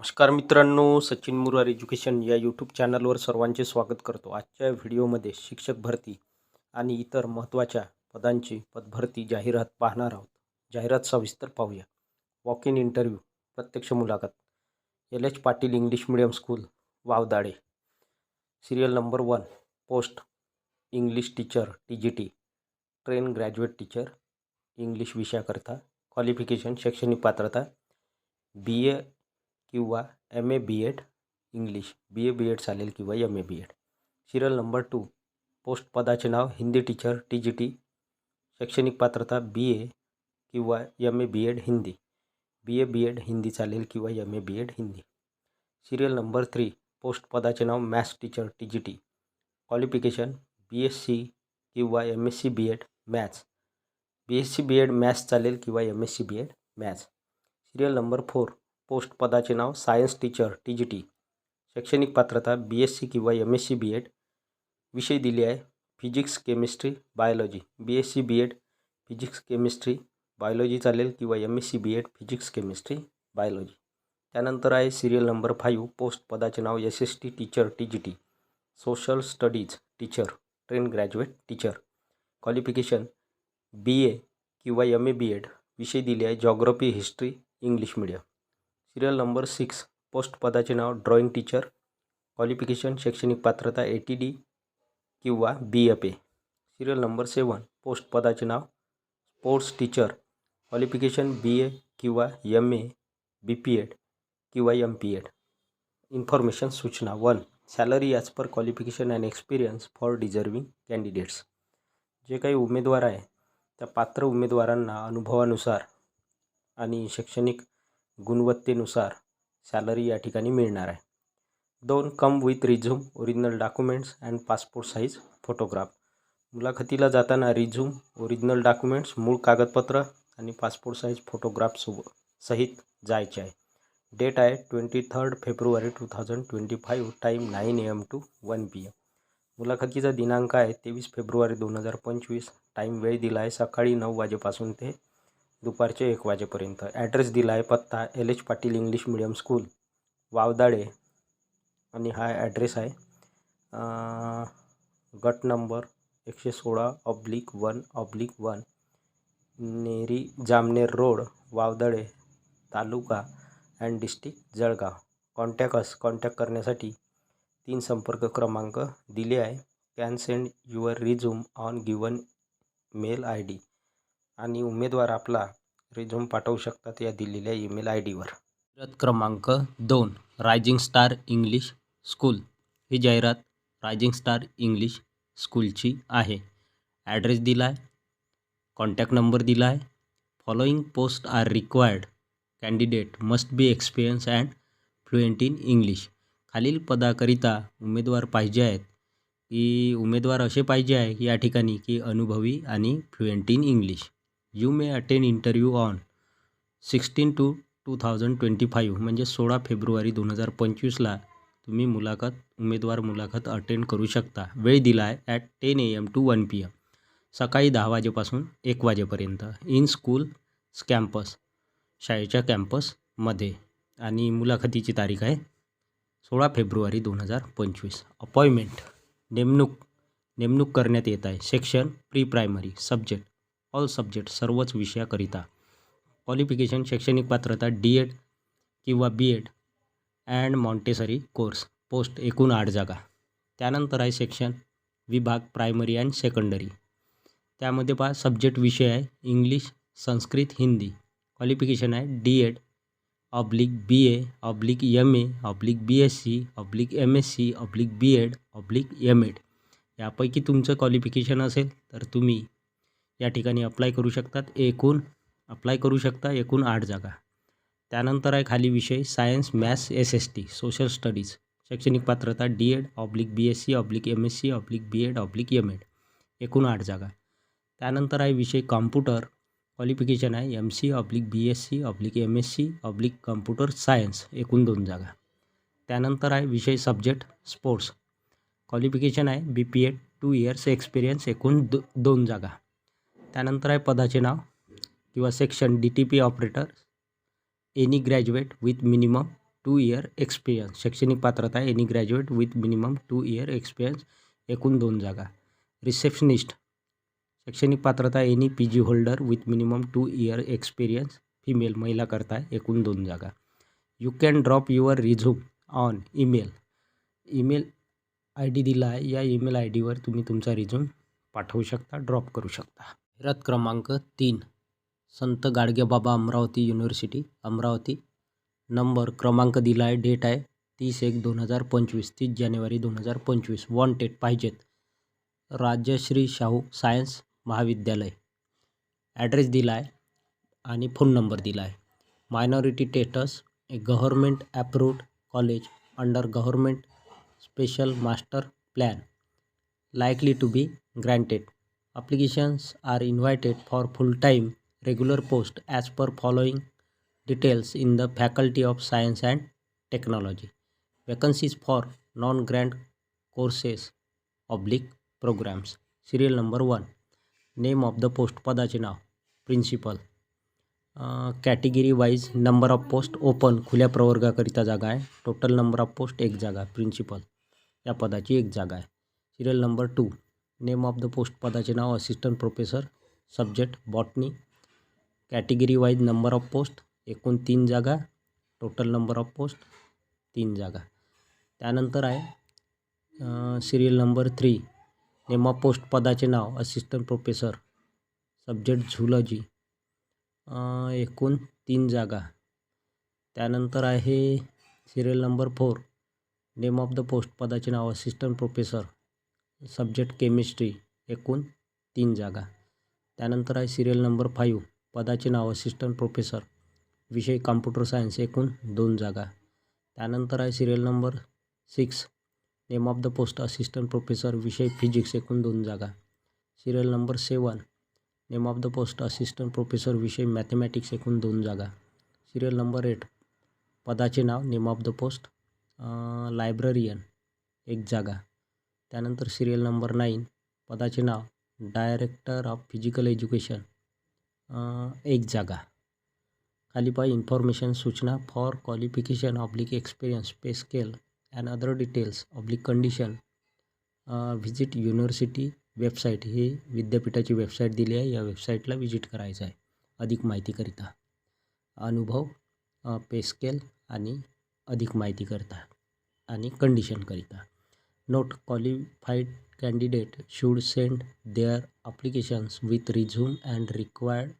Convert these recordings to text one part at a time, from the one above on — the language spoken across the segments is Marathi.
नमस्कार मित्रांनो सचिन मुरार एज्युकेशन या यूट्यूब चॅनलवर सर्वांचे स्वागत करतो. आजच्या व्हिडिओमध्ये शिक्षक भरती आणि इतर महत्त्वाच्या पदांची पदभरती जाहिरात पाहणार आहोत. जाहिरात सविस्तर पाहूया. वॉक इन इंटरव्ह्यू प्रत्यक्ष मुलाखत. L H Patil English medium school Wavdade. Serial number one post English teacher T G T train graduate teacher English विषयाकरता. Qualification शैक्षणिक पात्रता. बी ए किंवा M A B Ed English B A B Ed चालेल किंवा M A B Ed serial number two post पदाचे नाव Hindi teacher T G T शैक्षणिक पात्रता बी ए किंवा M A B Ed Hindi B A B Ed Hindi चालेल किंवा M A B Ed Hindi serial number three post पदाचे नाव maths teacher T G T qualification B S C किंवा M S C B Ed maths B S C B Ed maths चालेल किंवा M S C B Ed maths serial number four post पदाचे नाव science teacher T G T शैक्षणिक पात्रता बी एस सी किंवा M S C B Ed विषय दिले आहे physics chemistry biology. B S C B Ed physics chemistry biology चालेल किंवा M S C B Ed physics chemistry biology. त्यानंतर आहे सिरियल नंबर फाईव्ह पोस्ट पदाचे नाव S S T teacher T G T social studies teacher train graduate teacher. Qualification B A किंवा एम ए बी एड विषय दिले आहे geography history English medium. Serial number six post पदाचे नाव ड्रॉइंग टीचर क्वालिफिकेशन शैक्षणिक पात्रता ए टी डी किंवा B F A serial number seven post पदाचे नाव sports teacher qualification B A किंवा M A B P Ed किंवा एम पी एड इन्फॉर्मेशन सूचना one salary as per qualification and experience for deserving candidates जे काही उमेदवार आहे त्या पात्र उमेदवारांना अनुभवानुसार आणि शैक्षणिक गुणवत्तेनुसार सॅलरी या ठिकाणी मिळणार आहे. दोन come with resume original documents and passport size photograph मुलाखतीला जाताना रिझ्यूम ओरिजिनल डॉक्युमेंट्स मूळ कागदपत्र आणि पासपोर्ट साईज फोटोग्राफसोबत सहित जायचे आहे. डेट आहे twenty third February two thousand twenty five time nine A M to one P M मुलाखतीचा दिनांक आहे तेवीस फेब्रुवारी दोन हजार पंचवीस टाईम वेळ दिला आहे सकाळी नऊ वाजेपासून ते दुपारचे एक वाजेपर्यंत. ॲड्रेस दिला आहे पत्ता. L H Patil English medium school Wavdale. आणि हा ॲड्रेस आहे. गट नंबर एकशे सोळा oblique one oblique one Neri Jamner road Wavdale taluka and district Jalgaon. Contact us contact करण्यासाठी तीन संपर्क क्रमांक दिले आहे. Can send your resume on given mail I D आणि उमेदवार आपला रिझ्यूम पाठवू शकतात या दिलेल्या ईमेल आय डीवर जाहिरात क्रमांक दोन रायझिंग स्टार इंग्लिश स्कूल ही जाहिरात रायझिंग स्टार इंग्लिश स्कूलची आहे. ॲड्रेस दिला आहे कॉन्टॅक्ट नंबर दिला आहे following post are required candidate must be experience and fluent in English खालील पदाकरिता उमेदवार पाहिजे आहेत. की उमेदवार असे पाहिजे आहे या ठिकाणी की अनुभवी आणि fluent in English you may attend interview on sixteen two two thousand twenty five म्हणजे सोळा फेब्रुवारी दोन हजार पंचवीसला तुम्ही मुलाखत उमेदवार मुलाखत अटेंड करू शकता. वेळ दिला आहे at ten A M to one P M सकाळी दहा वाजेपासून एक वाजेपर्यंत. इन स्कूल कॅम्पस शाळेच्या कॅम्पसमध्ये आणि मुलाखतीची तारीख आहे सोळा फेब्रुवारी दोन हजार पंचवीस. अपॉइंटमेंट नेमणूक नेमणूक करण्यात येत आहे. Section pre primary subject. All subject सर्वच विषयाकरिता. क्वालिफिकेशन शैक्षणिक पात्रता डी एड किंवा B Ed and Montessori course post एकूण आठ जागा. त्यानंतर आहे सेक्शन विभाग प्रायमरी अँड सेकंडरी त्यामध्ये पहा सब्जेक्ट विषय आहे इंग्लिश संस्कृत हिंदी क्वालिफिकेशन आहे D Ed oblique B A oblique M A oblique B S C oblique M S C oblique B Ed oblique M Ed यापैकी तुमचं क्वालिफिकेशन असेल तर तुम्ही या ठिकाणी अप्लाय करू शकतात. एकूण अप्लाय करू शकता एकूण आठ जागा. त्यानंतर आहे खाली विषय science maths S S T social studies शैक्षणिक पात्रता D Ed oblique B S C oblique M S C oblique B Ed oblique M Ed एकूण आठ जागा. त्यानंतर आहे विषय कॉम्प्युटर क्वालिफिकेशन आहे. M C oblique B S C oblique M S C oblique computer science एकूण दोन जागा. त्यानंतर आहे विषय सब्जेक्ट स्पोर्ट्स क्वालिफिकेशन आहे. B P Ed two years experience एकूण दो दोन जागा. त्यानंतर आहे पदाचे नाव किंवा section D T P operator any graduate with minimum two year experience शैक्षणिक पात्रता any graduate with minimum two year experience एकूण दोन जागा. रिसेप्शनिस्ट शैक्षणिक पात्रता any P G holder with minimum two year experience female महिलाकरता एकूण दोन जागा. You can drop your resume on email email I D दिला आहे या ईमेल आय डीवर तुम्ही तुमचा रिझ्यूम पाठवू शकता ड्रॉप करू शकता. जाहिरात क्रमांक तीन संत गाडगेबाबा अमरावती युनिव्हर्सिटी अमरावती. नंबर क्रमांक दिला आहे डेट आहे तीस एक दोन हजार पंचवीस तीस जानेवारी दोन हजार पंचवीस. वॉन्टेड पाहिजेत. राजश्री शाहू सायन्स महाविद्यालय. ॲड्रेस दिला आहे आणि फोन नंबर दिला आहे minority status a government approved college under government special master plan likely to be granted Applications are invited for full-time regular post as per following details in the Faculty of Science and Technology. Vacancies for non-grant courses oblique programs. Serial number one. Name of the post पदाचे नाव principal category wise number of post open खुल्या प्रवर्गाकरिता जागा आहे टोटल नंबर ऑफ पोस्ट एक जागा प्रिन्सिपल या पदाची एक जागा आहे serial number two name of the post पदाचे नाव assistant professor subject botany category wise number of post एकूण तीन जागा टोटल नंबर ऑफ पोस्ट तीन जागा. त्यानंतर आहे serial number three name of post पदाचे नाव असिस्टंट प्रोफेसर सब्जेक्ट झुलॉजी एकूण तीन जागा. त्यानंतर आहे serial number four name of the post पदाचे नाव असिस्टंट प्रोफेसर सब्जेक्ट केमिस्ट्री एकूण तीन जागा. त्यानंतर आहे सिरियल नंबर फाईव्ह पदाचे नाव असिस्टंट प्रोफेसर विषय कॉम्प्युटर सायन्स एकूण दोन जागा. त्यानंतर आहे serial number six name of the post assistant professor विषय फिजिक्स एकूण दोन जागा. Serial number seven name of the post assistant professor विषय मॅथमॅटिक्स एकूण दोन जागा. सिरियल नंबर एट पदाचे नाव name of the post librarian एक जागा. त्यानंतर सिरियल नंबर नाईन पदाचे नाव डायरेक्टर ऑफ फिजिकल एज्युकेशन एक जागा. खाली पाय इन्फॉर्मेशन सूचना for qualification oblique experience pay scale and other details oblique condition visit university website ही विद्यापीठाची वेबसाईट दिली आहे. या वेबसाईटला व्हिजिट करायचं आहे. अधिक माहितीकरिता अनुभव पे स्केल आणि अधिक माहितीकरिता आणि कंडिशनकरिता note qualified candidate should send their applications with resume and required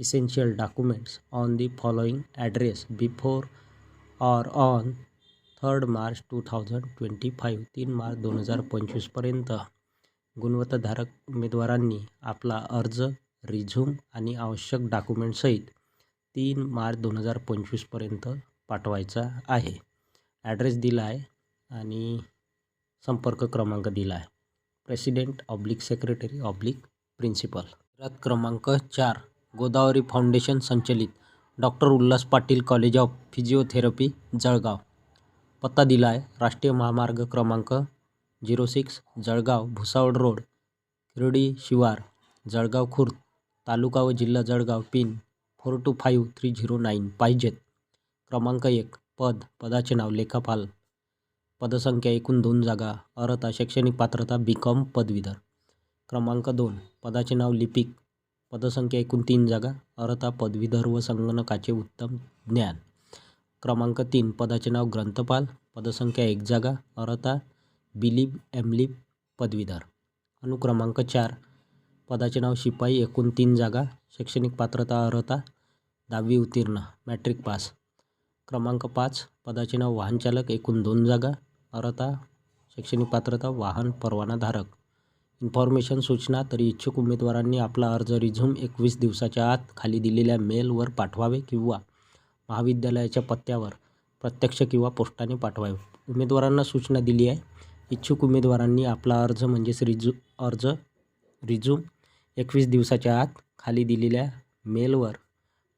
essential documents on the following address before or on third March two thousand twenty five तीन मार्च दोन हजार पंचवीसपर्यंत गुणवत्ताधारक उमेदवारांनी आपला अर्ज रिझ्यूम आणि आवश्यक डॉक्युमेंटसहित तीन मार्च दोन हजार पंचवीसपर्यंत पाठवायचा आहे. ॲड्रेस दिला आहे आणि संपर्क क्रमांक दिला आहे president oblique secretary oblique principal रात क्रमांक चार गोदावरी फाउंडेशन संचलित. Doctor Ulhas Patil college of physiotherapy Jalgaon. पत्ता दिला आहे राष्ट्रीय महामार्ग क्रमांक zero six Jalgaon Bhusawal road Khirdi शिवार जळगाव खुर्द तालुका व जिल्हा Jalgaon pin four two five three zero nine पाहिजेत. क्रमांक एक पद पदाचे नाव लेखापाल. पदसंख्या एकूण दोन जागा अर्हता शैक्षणिक पात्रता बी कॉम पदवीधर. क्रमांक दोन पदाचे नाव लिपिक. पदसंख्या एकूण तीन जागा अर्हता पदवीधर व संगणकाचे उत्तम ज्ञान. क्रमांक तीन पदाचे नाव ग्रंथपाल. पदसंख्या एक जागा अर्हता बिलीब एमलिब पदवीधर. अनुक्रमांक चार पदाचे नाव शिपाई एकूण तीन जागा शैक्षणिक पात्रता अर्हता दहावी उत्तीर्ण मॅट्रिक पास. क्रमांक पाच पदाचे नाव वाहनचालक एकूण दोन जागा अर्हता शैक्षणिक पात्रता वाहन परवानाधारक. इन्फॉर्मेशन सूचना तरी इच्छुक उमेदवारांनी आपला अर्ज रिझ्यूम एकवीस दिवसाच्या आत खाली दिलेल्या मेलवर पाठवावे किंवा महाविद्यालयाच्या पत्त्यावर प्रत्यक्ष किंवा पोस्टाने पाठवावे. उमेदवारांना सूचना दिली आहे. इच्छुक उमेदवारांनी आपला अर्ज म्हणजेच रिजू अर्ज रिझ्यूम एकवीस दिवसाच्या आत खाली दिलेल्या मेलवर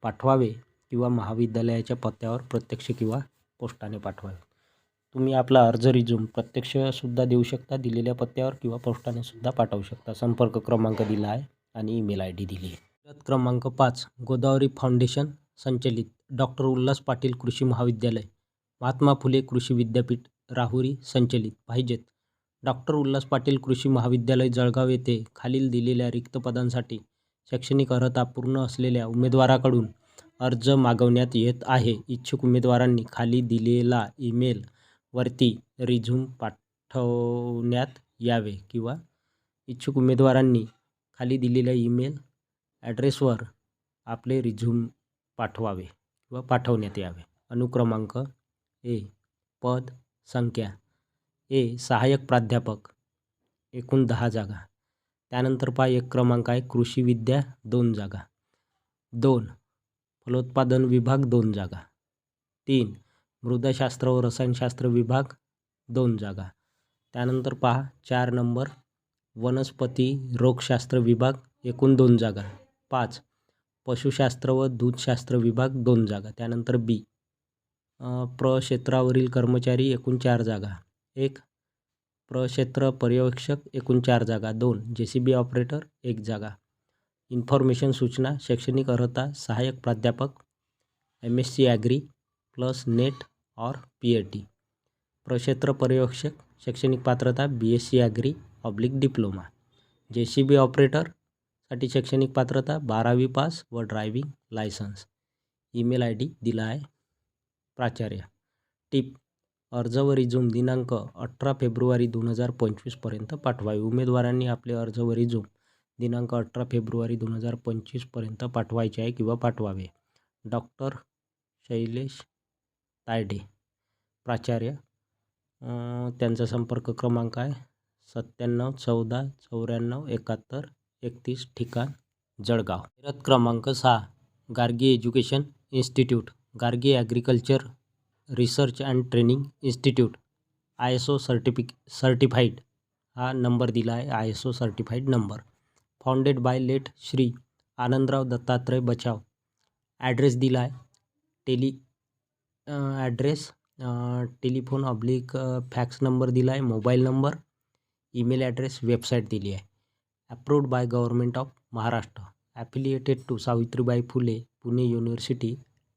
पाठवावे किंवा महाविद्यालयाच्या पत्त्यावर प्रत्यक्ष किंवा पोस्टाने पाठवावे. तुम्ही आपला अर्ज रिझ्यूम प्रत्यक्षसुद्धा देऊ शकता दिलेल्या पत्त्यावर किंवा पोस्टाने सुद्धा पाठवू शकता. संपर्क क्रमांक दिला आहे आणि ईमेल आय डी दिली आहे. क्रमांक पाच गोदावरी फाउंडेशन संचलित डॉक्टर उल्हास पाटील कृषी महाविद्यालय महात्मा फुले कृषी विद्यापीठ राहुरी संचलित पाहिजेत डॉक्टर उल्हास पाटील कृषी महाविद्यालय जळगाव येथे खालील दिलेल्या रिक्त पदांसाठी शैक्षणिक अर्हता पूर्ण असलेल्या उमेदवाराकडून अर्ज मागवण्यात येत आहे. इच्छुक उमेदवारांनी खाली दिलेला ईमेल वरती रिझ्यूम पाठवण्यात यावे किंवा इच्छुक उमेदवारांनी खाली दिलेल्या ईमेल ॲड्रेसवर आपले रिझ्यूम पाठवावे किंवा पाठवण्यात यावे. अनुक्रमांक ए पद संख्या ए सहाय्यक प्राध्यापक एकूण दहा जागा. त्यानंतर पहा एक क्रमांक आहे कृषी विद्या दोन जागा. दोन फलोत्पादन विभाग दोन जागा. तीन मृदशास्त्र व रसायनशास्त्र विभाग दोन जागा. त्यानंतर पहा चार नंबर वनस्पती रोगशास्त्र विभाग एकूण दोन जागा. पाच पशुशास्त्र व दूधशास्त्र विभाग दोन जागा. त्यानंतर बी प्रक्षेत्रावरील कर्मचारी एकूण चार जागा. एक प्रक्षेत्र पर्यवेक्षक एकूण चार जागा. दोन जे सी बी ऑपरेटर एक जागा. इन्फॉर्मेशन सूचना शैक्षणिक अर्हता सहाय्यक प्राध्यापक M S C agri plus net और पी ए टी प्रक्षेत्र पर्यवेक्षक शैक्षणिक पात्रता B S C agri oblique diploma J C B ऑपरेटरसाठी शैक्षणिक पात्रता बारावी पास व driving licence email I D दिला आहे प्राचार्य. टिप अर्ज व रिझ्यूम दिनांक अठरा फेब्रुवारी दोन हजार पंचवीसपर्यंत पाठवावे. उमेदवारांनी आपले अर्ज व रिझ्यूम दिनांक अठरा फेब्रुवारी दोन हजार पंचवीसपर्यंत पाठवायचे आहे किंवा पाठवावे. डॉक्टर शैलेश तायडे. प्राचार्य. त्यांचा संपर्क क्रमांक आहे सत्त्याण्णव चौदा चौऱ्याण्णव एकाहत्तर एकतीस ठिकाण जळगाव. फिरत क्रमांक सहा Gargi education institute Gargi agriculture research and training institute. I S O सर्टिफिक certified हा नंबर दिला आहे I S O certified number. Founded by late Shri Anandrao Dattatray Bachav. Address दिला आहे tele address telephone oblique fax number दिला आहे mobile number email address website दिली आहे approved by government of Maharashtra affiliated to Savitribai Phule Pune university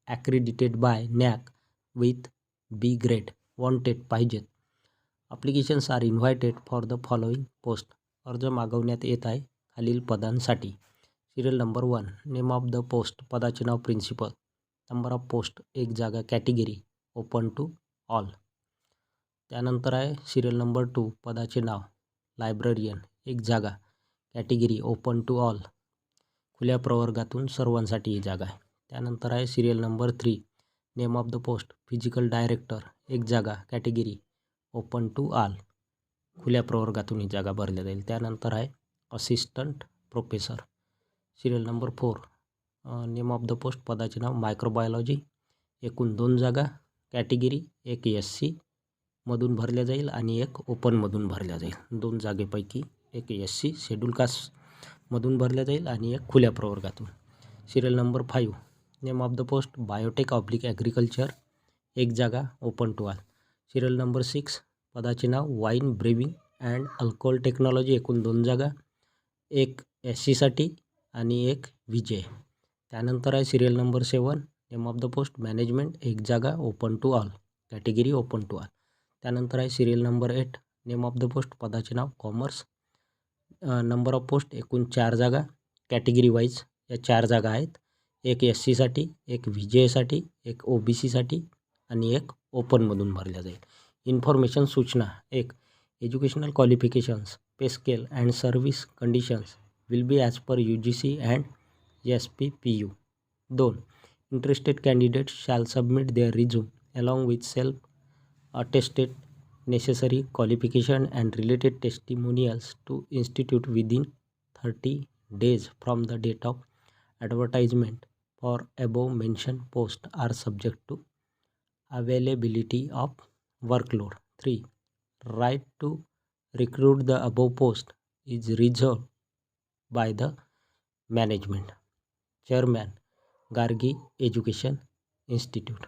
accredited by NAAC with B grade wanted पाहिजेत. Applications are invited for the following post अर्ज़ मागवण्यात येत आहे. खालील पदांसाठी. Serial number one name of the post पदाचे नाव प्रिन्सिपल नंबर ऑफ़ पोस्ट एक जागा कॅटेगरी ओपन टू ऑल. त्यानंतर आहे सिरियल नंबर टू पदाचे नाव लायब्ररियन एक जागा कॅटेगरी ओपन टू ऑल. खुल्या प्रवर्गातून सर्वांसाठी ही जागा आहे. त्यानंतर आहे serial number three name of the post physical director एक जागा कॅटेगरी ओपन टू ऑल. खुल्या प्रवर्गातून ही जागा भरल्या जाईल. त्यानंतर आहे assistant professor. Serial number four name of the post पदाचे नाव मायक्रोबायोलॉजी एकूण दोन जागा कॅटेगरी एक एस सी मधून भरल्या जाईल आणि एक ओपनमधून भरल्या जाईल. दोन जागेपैकी एक एस सी शेड्यूल कास्टमधून भरल्या जाईल आणि एक खुल्या प्रवर्गातून. Serial number five name of the post biotech oblique agriculture एक जागा open to all serial number six पदाचे नाव wine brewing and alcohol technology एकूण दोन जागा एक एस सीसाठी आणि एक विजय. त्यानंतर आहे serial number seven name of the post management एक जागा open to all category open to all त्यानंतर आहे serial number eight name of the post पदाचे नाव कॉमर्स नंबर ऑफ पोस्ट एकूण चार जागा. कॅटेगरी वाईज या चार जागा आहेत. एक एस सीसाठी एक व्ही जे एसाठी एक ओ बी सीसाठी आणि एक ओपनमधून भरल्या जाईल. इन्फॉर्मेशन सूचना एक. Educational qualifications pay scale and service conditions will be as per U G C and S P P U दोन. Interested candidates shall submit their resume along with self-attested necessary qualification and related testimonials to institute within 30 days from the date of advertisement. For above mentioned post are subject to availability of workload. 3 right to recruit the above post is reserved by the management chairman. Gargi education institute